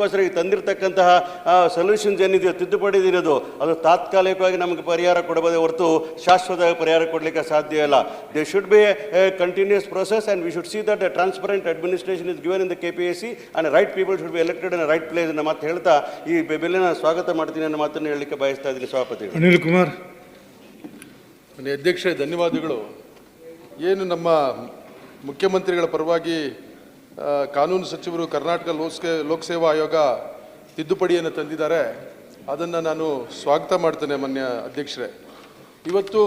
ಕಾರಣಕ್ಕೋಸ್ಕರ ಈಗ ತಂದಿರತಕ್ಕಂತಹ ಸೊಲ್ಯೂಷನ್ಸ್ ಏನಿದೆಯೋ ತಿದ್ದುಪಡಿ ಏನಿದೆಯೋ ಅದು ತಾತ್ಕಾಲಿಕವಾಗಿ ನಮಗೆ ಪರಿಹಾರ ಕೊಡಬಹುದೇ ಹೊರತು ಶಾಶ್ವತವಾಗಿ ಪರಿಹಾರ ಕೊಡಲಿಕ್ಕೆ ಸಾಧ್ಯ ಇಲ್ಲ. They should be a continuous and we should see that transparent administration is given in the K P S C and right people should be elected in right place ಅನ್ನೋ ಮಾತು ಹೇಳ್ತಾ ಈ ಬಿಲ್ಲಿನ ಸ್ವಾಗತ ಮಾಡ್ತೀನಿ ಅನ್ನೋ ಮಾತನ್ನು ಹೇಳಲಿಕ್ಕೆ ಬಯಸ್ತಾ ಇದ್ದೀನಿ ಸಭಾಪತಿ ಅನಿಲ್ ಕುಮಾರ್. ಅಧ್ಯಕ್ಷ ಅಧ್ಯಕ್ಷರೇ ಧನ್ಯವಾದಗಳು. ಏನು ನಮ್ಮ ಮುಖ್ಯಮಂತ್ರಿಗಳ ಪರವಾಗಿ ಕಾನೂನು ಸಚಿವರು ಕರ್ನಾಟಕ ಲೋಕಸೇ ಲೋಕಸೇವಾ ಆಯೋಗ ತಿದ್ದುಪಡಿಯನ್ನು ತಂದಿದ್ದಾರೆ. ಅದನ್ನು ನಾನು ಸ್ವಾಗತ ಮಾಡ್ತೇನೆ ಮಾನ್ಯ ಅಧ್ಯಕ್ಷರೇ. ಇವತ್ತು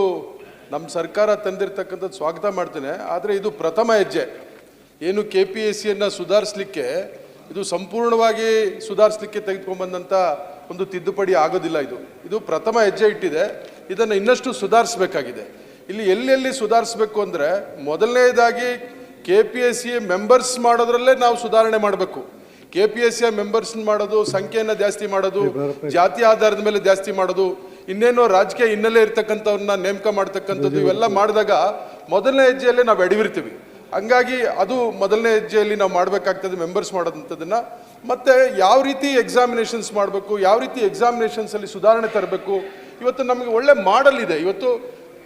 ನಮ್ಮ ಸರ್ಕಾರ ತಂದಿರತಕ್ಕಂಥದ್ದು ಸ್ವಾಗತ ಮಾಡ್ತೇನೆ. ಆದರೆ ಇದು ಪ್ರಥಮ ಹೆಜ್ಜೆ. ಏನು ಕೆ ಪಿ ಎಸ್ ಸಿಯನ್ನು ಸುಧಾರಿಸಲಿಕ್ಕೆ, ಇದು ಸಂಪೂರ್ಣವಾಗಿ ಸುಧಾರಿಸಲಿಕ್ಕೆ ತೆಗೆದುಕೊಂಡ್ಬಂದಂಥ ಒಂದು ತಿದ್ದುಪಡಿ ಆಗೋದಿಲ್ಲ ಇದು. ಇದು ಪ್ರಥಮ ಹೆಜ್ಜೆ ಇಟ್ಟಿದೆ. ಇದನ್ನು ಇನ್ನಷ್ಟು ಸುಧಾರಿಸಬೇಕಾಗಿದೆ. ಇಲ್ಲಿ ಎಲ್ಲೆಲ್ಲಿ ಸುಧಾರಿಸಬೇಕು ಅಂದರೆ ಮೊದಲನೇದಾಗಿ K P S C members ಮಾಡೋದ್ರಲ್ಲೇ ನಾವು ಸುಧಾರಣೆ ಮಾಡಬೇಕು. K P S C members ಮಾಡೋದು ಸಂಖ್ಯೆಯನ್ನು ಜಾಸ್ತಿ ಮಾಡೋದು ಜಾತಿ ಆಧಾರದ ಮೇಲೆ ಜಾಸ್ತಿ ಮಾಡೋದು ಇನ್ನೇನೋ ರಾಜಕೀಯ ಹಿನ್ನೆಲೆ ಇರ್ತಕ್ಕಂಥವ್ರನ್ನ ನೇಮಕ ಮಾಡ್ತಕ್ಕಂಥದ್ದು ಇವೆಲ್ಲ ಮಾಡಿದಾಗ ಮೊದಲನೇ ಹೆಜ್ಜೆಯಲ್ಲೇ ನಾವು ಎಡವಿರ್ತೀವಿ. ಹಂಗಾಗಿ ಅದು ಮೊದಲನೇ ಹೆಜ್ಜೆಯಲ್ಲಿ ನಾವು ಮಾಡಬೇಕಾಗ್ತದೆ ಮೆಂಬರ್ಸ್ ಮಾಡೋದಂಥದ್ದನ್ನು. ಮತ್ತು ಯಾವ ರೀತಿ ಎಕ್ಸಾಮಿನೇಷನ್ಸ್ ಮಾಡಬೇಕು ಯಾವ ರೀತಿ ಎಕ್ಸಾಮಿನೇಷನ್ಸಲ್ಲಿ ಸುಧಾರಣೆ ತರಬೇಕು ಇವತ್ತು ನಮಗೆ ಒಳ್ಳೆ ಮಾಡಲ್ ಇದೆ. ಇವತ್ತು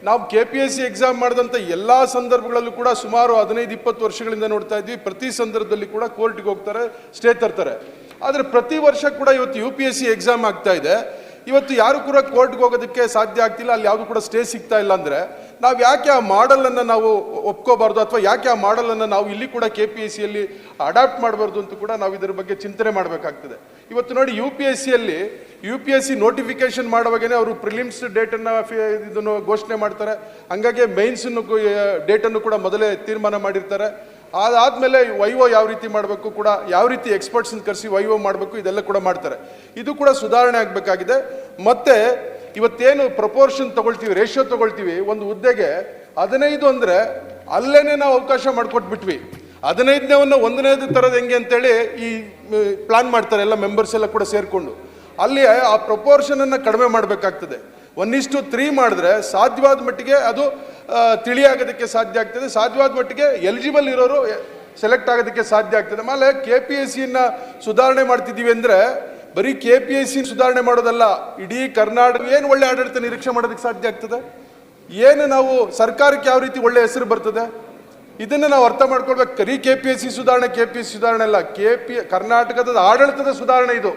ನಾವು K P S C exam ಮಾಡಿದಂಥ ಎಲ್ಲ ಸಂದರ್ಭಗಳಲ್ಲೂ ಕೂಡ ಸುಮಾರು ಹದಿನೈದು, ಇಪ್ಪತ್ತು ವರ್ಷಗಳಿಂದ ನೋಡ್ತಾ ಇದ್ವಿ. ಪ್ರತಿ ಸಂದರ್ಭದಲ್ಲಿ ಕೂಡ ಕೋರ್ಟ್ಗೆ ಹೋಗ್ತಾರೆ ಸ್ಟೇ ತರ್ತಾರೆ. ಆದರೆ ಪ್ರತಿ ವರ್ಷ ಕೂಡ ಇವತ್ತು U P S C exam ಆಗ್ತಾ ಇದೆ. ಇವತ್ತು ಯಾರು ಕೂಡ ಕೋರ್ಟ್ಗೆ ಹೋಗೋದಕ್ಕೆ ಸಾಧ್ಯ ಆಗ್ತಿಲ್ಲ. ಅಲ್ಲಿ ಯಾವುದು ಕೂಡ ಸ್ಟೇ ಸಿಗ್ತಾ ಇಲ್ಲ ಅಂದ್ರೆ ನಾವು ಯಾಕೆ ಆ ಮಾಡಲನ್ನು ನಾವು ಒಪ್ಕೋಬಾರ್ದು ಅಥವಾ ಯಾಕೆ ಆ ಮಾಡಲನ್ನು ನಾವು ಇಲ್ಲಿ ಕೂಡ ಕೆ ಪಿ ಎಸ್ ಸಿಯಲ್ಲಿ ಅಡಾಪ್ಟ್ ಮಾಡಬಾರ್ದು ಅಂತ ಕೂಡ ನಾವು ಇದರ ಬಗ್ಗೆ ಚಿಂತನೆ ಮಾಡಬೇಕಾಗ್ತದೆ. ಇವತ್ತು ನೋಡಿ ಯು ಪಿ ಎಸ್ ಸಿಯಲ್ಲಿ U P S C notification ಮಾಡುವಾಗನೇ ಅವರು ಪ್ರಿಲಿಮ್ಸ್ ಡೇಟನ್ನು ಇದನ್ನು ಘೋಷಣೆ ಮಾಡ್ತಾರೆ ಹಂಗಾಗಿ ಮೈನ್ಸನ್ನು ಡೇಟನ್ನು ಕೂಡ ಮೊದಲೇ ತೀರ್ಮಾನ ಮಾಡಿರ್ತಾರೆ. ಅದಾದ್ಮೇಲೆ ವೈವೋ ಯಾವ ರೀತಿ ಮಾಡಬೇಕು ಕೂಡ, ಯಾವ ರೀತಿ ಎಕ್ಸ್ಪರ್ಟ್ಸ್ ಕರೆಸಿ ವೈವೋ ಮಾಡಬೇಕು ಇದೆಲ್ಲ ಕೂಡ ಮಾಡ್ತಾರೆ. ಇದು ಕೂಡ ಸುಧಾರಣೆ ಆಗಬೇಕಾಗಿದೆ. ಮತ್ತೆ ಇವತ್ತೇನು ಪ್ರಪೋರ್ಷನ್ ತಗೊಳ್ತೀವಿ ರೇಷಿಯೋ ತಗೊಳ್ತೀವಿ, ಒಂದು ಹುದ್ದೆಗೆ ಹದಿನೈದು ಅಂದರೆ ಅಲ್ಲೇನೆ ನಾವು ಅವಕಾಶ ಮಾಡಿಕೊಟ್ಬಿಟ್ವಿ. ಹದಿನೈದನೇವನ್ನು ಒಂದನೇದು ತರೋದು ಹೆಂಗೆ ಅಂತೇಳಿ ಈ ಪ್ಲಾನ್ ಮಾಡ್ತಾರೆ, ಎಲ್ಲ ಮೆಂಬರ್ಸ್ ಎಲ್ಲ ಕೂಡ ಸೇರಿಕೊಂಡು. ಅಲ್ಲಿ ಆ ಪ್ರಪೋರ್ಷನನ್ನು ಕಡಿಮೆ ಮಾಡಬೇಕಾಗ್ತದೆ. ಒನ್ ಇಷ್ಟು ತ್ರೀ ಮಾಡಿದ್ರೆ ಸಾಧ್ಯವಾದ ಮಟ್ಟಿಗೆ ಅದು ತಿಳಿಯಾಗೋದಕ್ಕೆ ಸಾಧ್ಯ ಆಗ್ತದೆ. ಸಾಧ್ಯವಾದ ಮಟ್ಟಿಗೆ ಎಲಿಜಿಬಲ್ ಇರೋರು ಸೆಲೆಕ್ಟ್ ಆಗೋದಕ್ಕೆ ಸಾಧ್ಯ ಆಗ್ತದೆ. ಆಮೇಲೆ ಕೆ ಪಿ ಎಸ್ ಸಿಯನ್ನು ಸುಧಾರಣೆ ಮಾಡ್ತಿದ್ದೀವಿ ಅಂದ್ರೆ ಬರೀ ಕೆ ಪಿ ಐ ಸಿ ಸುಧಾರಣೆ ಮಾಡೋದಲ್ಲ, ಇಡೀ ಕರ್ನಾಟಕ ಏನು ಒಳ್ಳೆ ಆಡಳಿತ ನಿರೀಕ್ಷೆ ಮಾಡೋದಕ್ಕೆ ಸಾಧ್ಯ ಆಗ್ತದೆ? ಏನು ನಾವು ಸರ್ಕಾರಕ್ಕೆ ಯಾವ ರೀತಿ ಒಳ್ಳೆ ಹೆಸರು ಬರ್ತದೆ? ಇದನ್ನು ನಾವು ಅರ್ಥ ಮಾಡ್ಕೊಳ್ಬೇಕು. ಕರಿ ಕೆ ಪಿ ಎಸ್ ಸಿ ಸುಧಾರಣೆ ಕೆ ಪಿ ಎಸ್ ಸುಧಾರಣೆ ಅಲ್ಲ. ಕೆ ಪಿ ಕರ್ನಾಟಕದ ಆಡಳಿತದ ಸುಧಾರಣೆ ಇದು.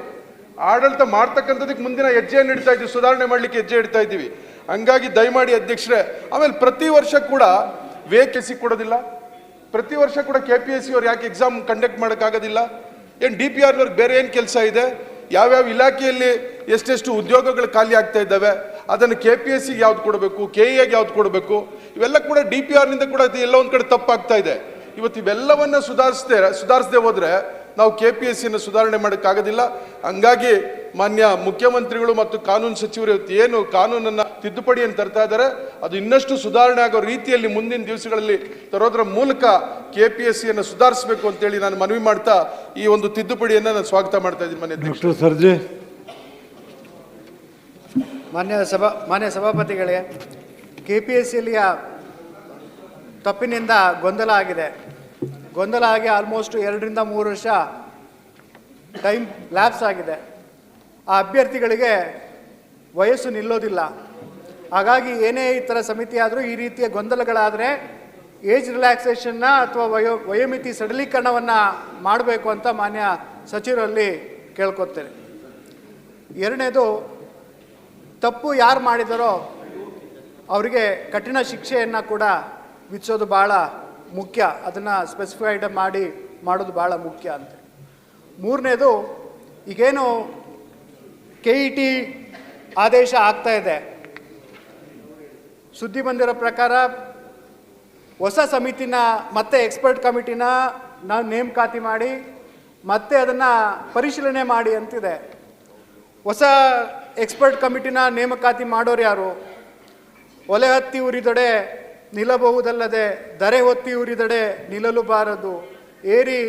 ಆಡಳಿತ ಮಾಡ್ತಕ್ಕಂಥದಕ್ಕೆ ಮುಂದಿನ ಹೆಜ್ಜೆಯನ್ನು ಇಡ್ತಾ ಇದ್ದೀವಿ. ಸುಧಾರಣೆ ಮಾಡಲಿಕ್ಕೆ ಹೆಜ್ಜೆ ಇಡ್ತಾ ಇದ್ದೀವಿ. ಹಂಗಾಗಿ ದಯಮಾಡಿ ಅಧ್ಯಕ್ಷರೇ, ಆಮೇಲೆ ಪ್ರತಿ ವರ್ಷ ಕೂಡ ವೇಕೆನ್ಸಿ ಕೊಡೋದಿಲ್ಲ. ಪ್ರತಿ ವರ್ಷ ಕೂಡ ಕೆ ಪಿ ಎಸ್ ಸಿ ಅವ್ರು ಯಾಕೆ ಎಕ್ಸಾಮ್ ಕಂಡಕ್ಟ್ ಮಾಡೋಕ್ಕಾಗೋದಿಲ್ಲ? ಏನು ಡಿ ಪಿ ಆರ್ನವ್ರಿಗೆ ಬೇರೆ ಏನು ಕೆಲಸ ಇದೆ? ಯಾವ್ಯಾವ ಇಲಾಖೆಯಲ್ಲಿ ಎಷ್ಟೆಷ್ಟು ಉದ್ಯೋಗಗಳು ಖಾಲಿ ಆಗ್ತಾ ಇದ್ದಾವೆ, ಅದನ್ನು ಕೆ ಪಿ ಎಸ್ ಸಿಗೆ ಯಾವ್ದು ಕೊಡಬೇಕು ಕೆ ಎಗೆ ಯಾವ್ದು ಕೊಡಬೇಕು, ಇವೆಲ್ಲ ಕೂಡ ಡಿ ಪಿ ಆರ್ನಿಂದ ಕೂಡ ಎಲ್ಲ ಒಂದು ಕಡೆ ತಪ್ಪಾಗ್ತಾ ಇದೆ. ಇವತ್ತು ಇವೆಲ್ಲವನ್ನ ಸುಧಾರಿಸದೆ ಸುಧಾರಿಸದೆ ಹೋದ್ರೆ ನಾವು ಕೆ ಪಿ ಎಸ್ ಸಿಯನ್ನು ಸುಧಾರಣೆ ಮಾಡೋಕ್ಕಾಗೋದಿಲ್ಲ. ಹಂಗಾಗಿ ಮಾನ್ಯ ಮುಖ್ಯಮಂತ್ರಿಗಳು ಮತ್ತು ಕಾನೂನು ಸಚಿವರು ಇವತ್ತು ಏನು ಕಾನೂನನ್ನು ತಿದ್ದುಪಡಿಯನ್ನು ತರ್ತಾ ಇದ್ದಾರೆ ಅದು ಇನ್ನಷ್ಟು ಸುಧಾರಣೆ ಆಗೋ ರೀತಿಯಲ್ಲಿ ಮುಂದಿನ ದಿವಸಗಳಲ್ಲಿ ತರೋದ್ರ ಮೂಲಕ ಕೆ ಪಿ ಎಸ್ ಸಿಯನ್ನು ಸುಧಾರಿಸಬೇಕು ಅಂತೇಳಿ ನಾನು ಮನವಿ ಮಾಡ್ತಾ ಈ ಒಂದು ತಿದ್ದುಪಡಿಯನ್ನು ನಾನು ಸ್ವಾಗತ ಮಾಡ್ತಾ ಇದ್ದೀನಿ ಮನೆ ಸರ್ಜೆ. ಮಾನ್ಯ ಸಭಾ ಮಾನ್ಯ ಸಭಾಪತಿಗಳೇ ಕೆ ಪಿ ಎಸ್ ಸಿಯಲ್ಲಿಯ ತಪ್ಪಿನಿಂದ ಗೊಂದಲ ಆಗಿದೆ. ಗೊಂದಲ ಆಗಿ ಆಲ್ಮೋಸ್ಟ್ ಎರಡರಿಂದ ಮೂರು ವರ್ಷ ಟೈಮ್ ಲ್ಯಾಪ್ಸ್ ಆಗಿದೆ. ಆ ಅಭ್ಯರ್ಥಿಗಳಿಗೆ ವಯಸ್ಸು ನಿಲ್ಲೋದಿಲ್ಲ. ಹಾಗಾಗಿ ಏನೇ ಈ ಥರ ಸಮಿತಿ ಆದರೂ ಈ ರೀತಿಯ ಗೊಂದಲಗಳಾದರೆ ಏಜ್ ರಿಲ್ಯಾಕ್ಸೇಷನ್ನ ಅಥವಾ ವಯೋ, ವಯೋಮಿತಿ ಸಡಲೀಕರಣವನ್ನು ಮಾಡಬೇಕು ಅಂತ ಮಾನ್ಯ ಸಚಿವರಲ್ಲಿ ಕೇಳ್ಕೊತೇನೆ. ಎರಡನೇದು, ತಪ್ಪು ಯಾರು ಮಾಡಿದರೋ ಅವರಿಗೆ ಕಠಿಣ ಶಿಕ್ಷೆಯನ್ನು ಕೂಡ ವಿಧಿಸೋದು ಭಾಳ ಮುಖ್ಯ. ಅದನ್ನು ಸ್ಪೆಸಿಫೈಡ್ ಮಾಡಿ ಮಾಡೋದು ಭಾಳ ಮುಖ್ಯ ಅಂತ. ಮೂರನೇದು, ಈಗೇನು ಕೆ ಇ ಟಿ ಆದೇಶ ಆಗ್ತಾ ಇದೆ. ಸುದ್ದಿ ಬಂದಿರೋ ಪ್ರಕಾರ ಹೊಸ ಸಮಿತಿನ ಮತ್ತೆ ಎಕ್ಸ್ಪರ್ಟ್ ಕಮಿಟಿನ ನಾವು ನೇಮಕಾತಿ ಮಾಡಿ ಮತ್ತೆ ಅದನ್ನು ಪರಿಶೀಲನೆ ಮಾಡಿ ಅಂತಿದೆ. ಹೊಸ ಎಕ್ಸ್ಪರ್ಟ್ ಕಮಿಟಿನ ನೇಮಕಾತಿ ಮಾಡೋರು ಯಾರು? ಒಲೆ ಹತ್ತಿ ಉರಿದೊಡೆ ನಿಲ್ಲಬಹುದಲ್ಲದೆ ದರೆ ಹೊತ್ತಿ ಉರಿದೊಡೆ ನಿಲ್ಲಲು ಬಾರದು ಏರಿ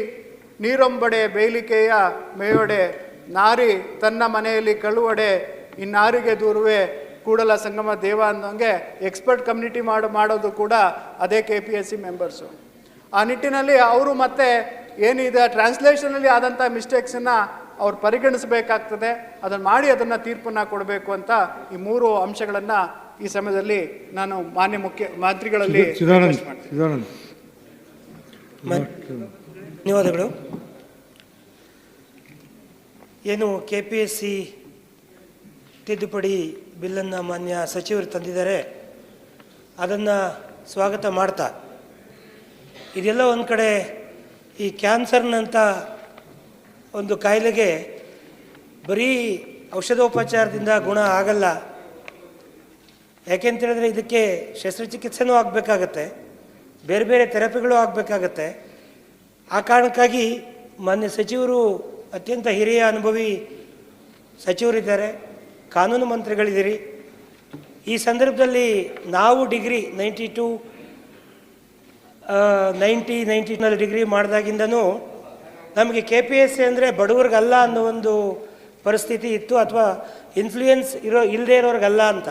ನೀರೊಂಬಡೆ, ಬೇಲಿಕೆಯ ಮೇಯೊಡೆ ನಾರಿ ತನ್ನ ಮನೆಯಲ್ಲಿ ಕಳುವಡೆ ಇನ್ನಾರಿಗೆ ದೂರುವೆ ಕೂಡಲ ಸಂಗಮ ದೇವ ಅನ್ನೋಂಗೆ ಎಕ್ಸ್ಪರ್ಟ್ ಕಮ್ಯುನಿಟಿ ಮಾಡು ಮಾಡೋದು ಕೂಡ ಅದೇ K P S C members ಆ ನಿಟ್ಟಿನಲ್ಲಿ ಅವರು ಮತ್ತೆ ಏನಿದೆ ಟ್ರಾನ್ಸ್ಲೇಷನಲ್ಲಿ ಆದಂಥ ಮಿಸ್ಟೇಕ್ಸನ್ನು ಅವ್ರು ಪರಿಗಣಿಸಬೇಕಾಗ್ತದೆ. ಅದನ್ನು ಮಾಡಿ ಅದನ್ನು ತೀರ್ಪನ್ನು ಕೊಡಬೇಕು ಅಂತ ಈ ಮೂರು ಅಂಶಗಳನ್ನು ಈ ಸಮಯದಲ್ಲಿ ನಾನು ಮಾನ್ಯ ಮುಖ್ಯ ಮಂತ್ರಿಗಳಲ್ಲಿ ಧನ್ಯವಾದಗಳು. ಏನು ಕೆ ಪಿ ಎಸ್ ಸಿ ತಿದ್ದುಪಡಿ ಬಿಲ್ಲನ್ನು ಮಾನ್ಯ ಸಚಿವರು ತಂದಿದ್ದಾರೆ, ಅದನ್ನು ಸ್ವಾಗತ ಮಾಡ್ತಾ. ಇದೆಲ್ಲ ಒಂದು ಕಡೆ ಈ ಕ್ಯಾನ್ಸರ್ನಂಥ ಒಂದು ಕಾಯಿಲೆಗೆ ಬರೀ ಔಷಧೋಪಚಾರದಿಂದ ಗುಣ ಆಗಲ್ಲ. ಯಾಕೆಂತೇಳಿದ್ರೆ ಇದಕ್ಕೆ ಶಸ್ತ್ರಚಿಕಿತ್ಸೆನೂ ಆಗಬೇಕಾಗತ್ತೆ, ಬೇರೆ ಬೇರೆ ಥೆರಪಿಗಳು ಆಗಬೇಕಾಗತ್ತೆ. ಆ ಕಾರಣಕ್ಕಾಗಿ ಮಾನ್ಯ ಸಚಿವರು ಅತ್ಯಂತ ಹಿರಿಯ ಅನುಭವಿ ಸಚಿವರಿದ್ದಾರೆ, ಕಾನೂನು ಮಂತ್ರಿಗಳಿದ್ದೀರಿ. ಈ ಸಂದರ್ಭದಲ್ಲಿ ನಾವು ಡಿಗ್ರಿ ನೈಂಟಿ ಟು ನೈಂಟಿ ನೈಂಟಿನಲ್ಲಿ ಡಿಗ್ರಿ ಮಾಡಿದಾಗಿಂದನೂ ನಮಗೆ ಕೆ ಪಿ ಎಸ್ ಸಿ ಅಂದರೆ ಬಡವ್ರಿಗಲ್ಲ ಅನ್ನೋ ಒಂದು ಪರಿಸ್ಥಿತಿ ಇತ್ತು, ಅಥವಾ ಇನ್ಫ್ಲೂಯೆನ್ಸ್ ಇರೋ ಇಲ್ಲದೇ ಇರೋರಿಗಲ್ಲ ಅಂತ.